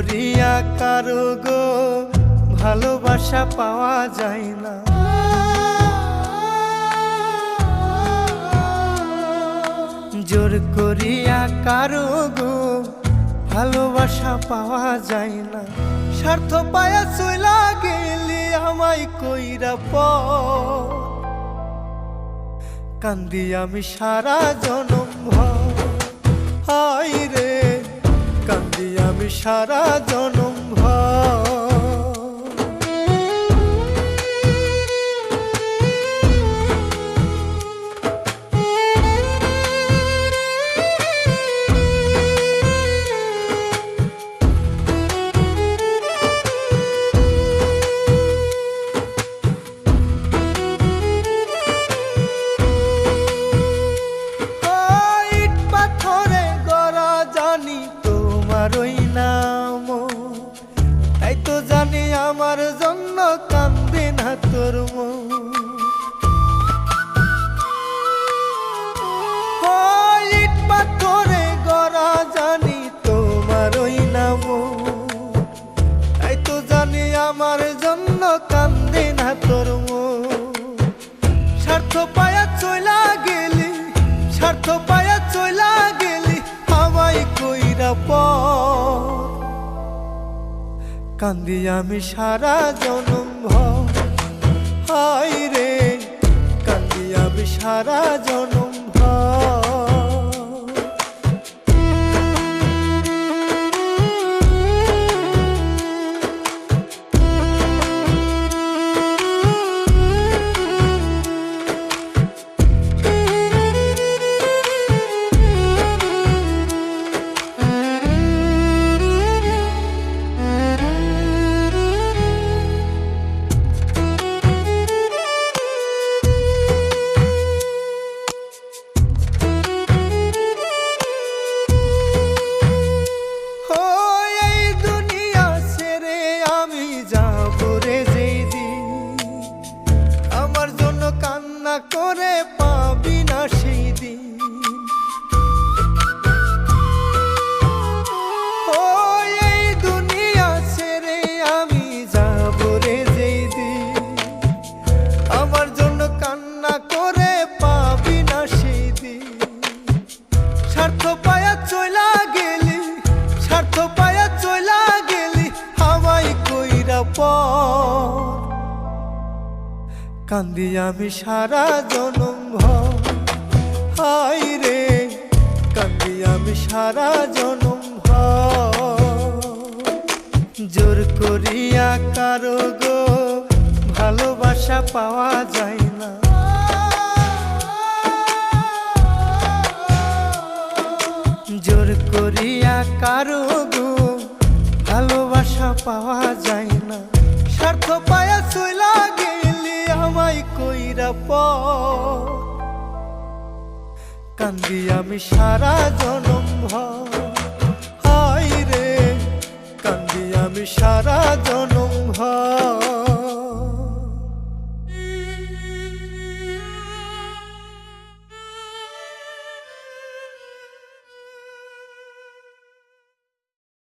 করিয়া কারও গো ভালোবাসা পাওয়া যায় না। জোর করিয়া কারও গো ভালোবাসা পাওয়া যায় না। স্বার্থ পায়া চইলা গেলি আমায় কইরা প কান্দি আমি সারা জনম হাই সারা জনম আমার জন্য কান্দে না তোর ইট পাথরে গড়া জানি তোমার ওই নাম তাই তো জানি আমার জন্য কান্দে না তোর। স্বার্থ পায়া চইলা গেলি, স্বার্থ পায়া চইলা কান্দি আমি সারা জনম ভাই রে কান্দি আমি সারা জনম ভর। কান্না করে কান্দি আমি সারা জনম হাই রে, কান্দি আমি সারা জনম জোর করিয়া কারও গো ভালোবাসা পাওয়া যায় না। জোর করিয়া কারও গো ভালোবাসা পাওয়া যায় না। স্বার্থ পায়া কান্দি আমি সারা জনম ভাই রে কান্দি আমি সারা